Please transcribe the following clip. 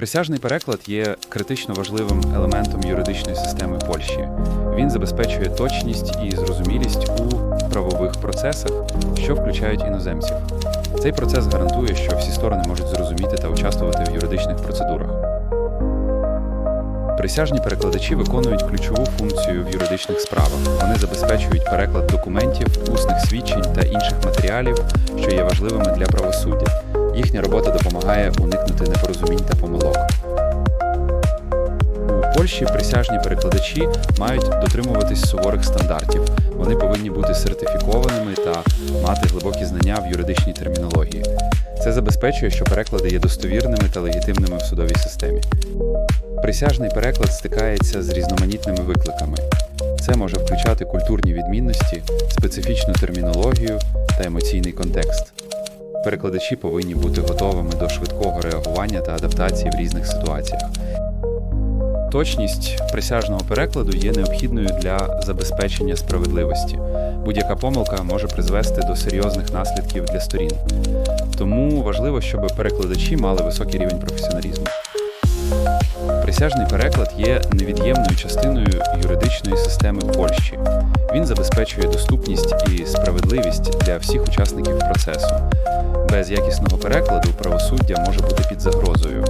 Присяжний переклад є критично важливим елементом юридичної системи Польщі. Він забезпечує точність і зрозумілість у правових процесах, що включають іноземців. Цей процес гарантує, що всі сторони можуть зрозуміти та участвувати в юридичних процедурах. Присяжні перекладачі виконують ключову функцію в юридичних справах. Вони забезпечують переклад документів, усних свідчень та інших матеріалів, що є важливими для правосуддя. Їхня робота допомагає уникнути непорозумінь та помилок. У Польщі присяжні перекладачі мають дотримуватись суворих стандартів. Вони повинні бути сертифікованими та мати глибокі знання в юридичній термінології. Це забезпечує, що переклади є достовірними та легітимними в судовій системі. Присяжний переклад стикається з різноманітними викликами. Це може включати культурні відмінності, специфічну термінологію та емоційний контекст. Перекладачі повинні бути готовими до швидкого реагування та адаптації в різних ситуаціях. Точність присяжного перекладу є необхідною для забезпечення справедливості. Будь-яка помилка може призвести до серйозних наслідків для сторін. Тому важливо, щоб перекладачі мали високий рівень професіоналізму. Присяжний переклад є невід'ємною частиною юридичної системи Польщі. Він забезпечує доступність і справедливість для всіх учасників процесу. Без якісного перекладу правосуддя може бути під загрозою.